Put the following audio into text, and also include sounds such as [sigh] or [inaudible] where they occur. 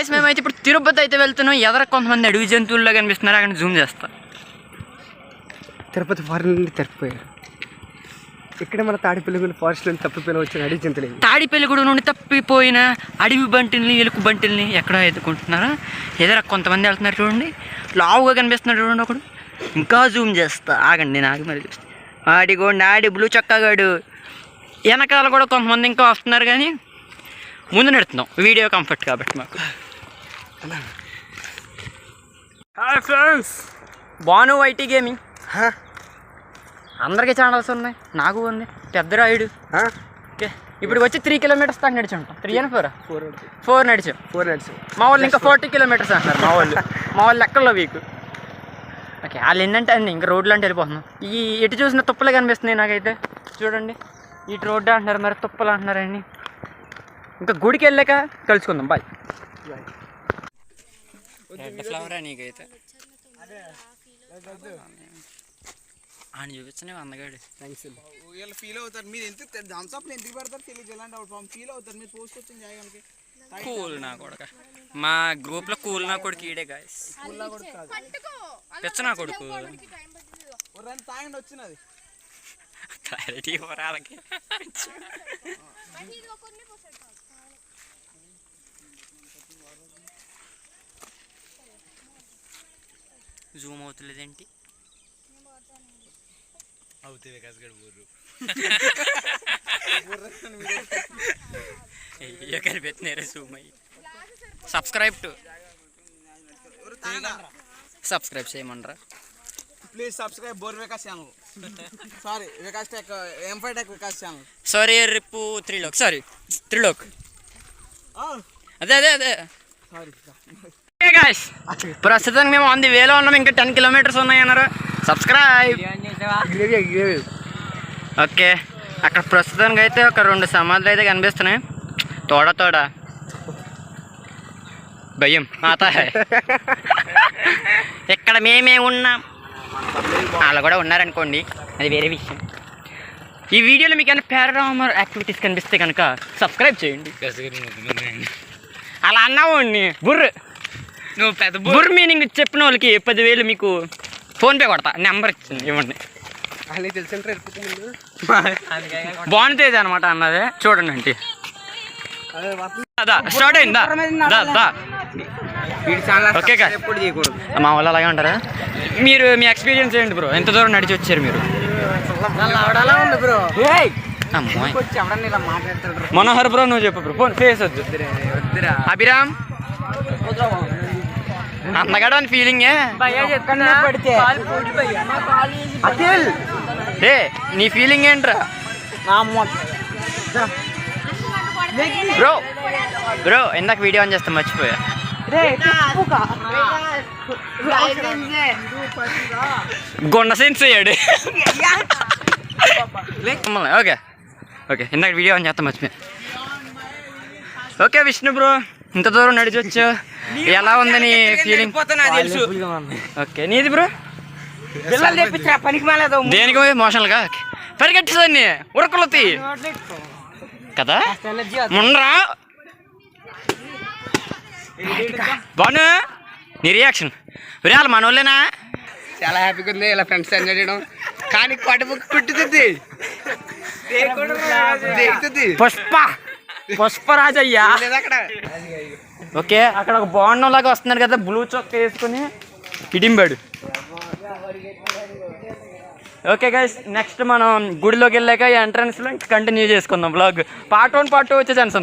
Guys మేమైతే ఇప్పుడు తిరుపతి అయితే వెళ్తున్నాం. ఎదర కొంతమంది అడవి జంతువుల్లో కనిపిస్తున్నారు. అక్కడ జూమ్ చేస్తా. తిరుపతి ఫారెన్ నుండి తప్పిపోయారు. ఇక్కడ మన తాడిపల్లి ఫారెస్ట్ నుండి తప్పిపోయిన వచ్చిన అడిగి చింతలేదు తాడిపల్లిగూడ నుండి తప్పిపోయిన అడవి బంటిల్ని ఎలుకు బంటిల్ని ఎక్కడో ఎత్తుకుంటున్నారా ఎదర కొంతమంది వెళ్తున్నారు చూడండి. లావుగా కనిపిస్తున్నారు చూడండి ఒకడు. ఇంకా జూమ్ చేస్తా. ఆగండి నాకు మరి చూస్తా. ఆడిగోండి ఆడి బ్లూ చక్కగాడు. వెనకాల కూడా కొంతమంది ఇంకా వస్తున్నారు కానీ ముందు నెడుతున్నాం వీడియో కంఫర్ట్ కాబట్టి మాకు. Hi friends Banu YT gaming. అందరికీ ఛానల్స్ ఉన్నాయి. నాకు ఉంది. పెద్ద రాయుడు. ఓకే. ఇప్పుడు వచ్చి త్రీ కిలోమీటర్స్ దాకా నడిచి ఉంటాం త్రీ అని ఫోర్ ఫోర్ ఫోర్ నడిచాం. ఫోర్ నడిచి. మా వాళ్ళు ఇంకా ఫార్టీ కిలోమీటర్స్ అంటున్నారు. మా వాళ్ళు. [laughs] మా వాళ్ళు లెక్కల్లో వీక్. ఓకే వాళ్ళు ఏంటంటే అన్ని ఇంకా రోడ్లు అంటే వెళ్ళిపోతున్నాం. ఈ ఎటు చూసిన తుప్పలే కనిపిస్తున్నాయి నాకైతే. చూడండి. ఇటు రోడ్డు అంటున్నారు మరి తుప్పలు అంటున్నారండి. ఇంకా గుడికి వెళ్ళాక కలుసుకుందాం. బాయ్ రెడ్ ఫ్లవర్ నీకైతే ఆయన చూపించనే అందగాడు థ్యాంక్స్ వీళ్ళు ఫీల్ అవుతారు మీరు ఎందుకు థమ్స్ అప్ ఎందుకు పెడతారు తెలియదు ఎలాంటి అవుట్ ఫామ్ ఫీల్ అవుతారు మీరు పోస్ట్ వచ్చింది చేయడానికి కూల్ నా కొడుక మా గ్రూప్లో కూల్ నా కొడుకు ఈడే గాయస్ పిచ్చ నా కొడుకు రెండు తాగండి వచ్చినది క్లారిటీ వాళ్ళకి జూమ్ అవుతలేదేంటి? అవుతుంది వికాస్ గడ్ ఎక్కడ పెట్టినారే జూమ్ అయ్యి? సబ్స్క్రైబ్ టు సబ్స్క్రైబ్ చేయమంటారా please subscribe bore Vikas channel sorry Vikas tech M five tech Vikas channel sorry Rippu Trilok sorry Trilok అదే అదే అదే. సారీ గాయస్ ప్రస్తుతానికి మేము ఆన్ ది వేలో ఉన్నాం ఇంకా టెన్ కిలోమీటర్స్ ఉన్నాయి అన్నారు సబ్స్క్రైబ్ ఓకే అక్కడ ప్రస్తుతానికి అయితే ఒక రెండు సమాధులు అయితే కనిపిస్తున్నాయి. తోడ తోడ. భయం మాత. ఇక్కడ మేమే ఉన్నాం. వాళ్ళు కూడా ఉన్నారనుకోండి అది వేరే విషయం. ఈ వీడియోలో మీకు ఏమైనా పారానామల్ యాక్టివిటీస్ కనిపిస్తే కనుక సబ్స్క్రైబ్ చేయండి. అలా అన్నావు బుర్రు. నువ్వు పెద్ద బుర్ మీనింగ్ చెప్పిన వాళ్ళకి పదివేలు మీకు ఫోన్పే కొడతా. నెంబర్ ఇచ్చింది ఇవ్వండి. బాగుంటుంది అనమాట అన్నదే. చూడండి అంటే స్టార్ట్ అయిందా దా దా వీడి ఛానల్ ఓకే మా వాళ్ళు అలాగే ఉంటారా? మీరు మీ ఎక్స్పీరియన్స్ ఏంటి బ్రో ఎంత దూరం నడిచి వచ్చారు మీరు? మనోహర్ బ్రో నువ్వు చెప్పు బ్రో ఫోన్ ఫేస్ వద్దు. అభిరామ్? అన్నగాడు అని ఫీలింగే అఖిల్! ఏ నీ ఫీలింగ్ ఏంట్రా? బ్రో బ్రో ఇందాక వీడియో ఆన్ చేస్తాం మర్చిపోయా. గుండ సెన్స్ అయ్యాడు ఓకే. ఓకే ఇందాక వీడియో ఆన్ చేస్తాం మర్చిపోయా. Okay Vishnu bro. ఇంత దూరం నడిచొచ్చు? ఎలా ఉంది నీ ఫీలింగ్ తెలుసు. ఓకే నీది బ్రో? పిల్లలు తెప్పించా పనికి మాలేదు దేనికి మోషన్లుగా పరిగెట్టేదాన్ని ఉరకలతి కదా? ముండ్రా. బాను నీ రియాక్షన్ విరాలు మనోళ్ళేనా? చాలా హ్యాపీగా ఉంది. ఇలా ఫ్రెండ్స్ ఎంజాయ్ చేయడం. కానీ కడుపు కుట్టుతుంది పుష్ప. పుష్పరాజయ్యా. ఓకే అక్కడ ఒక బాండం లాగా వస్తున్నారు కదా బ్లూ చొక్క వేసుకుని ఇడింబాడు ఓకే గైస్ నెక్స్ట్ మనం గుడిలోకి వెళ్ళాక ఎంట్రన్స్లో కంటిన్యూ చేసుకుందాం blog part one part two వచ్చే ఛాన్స్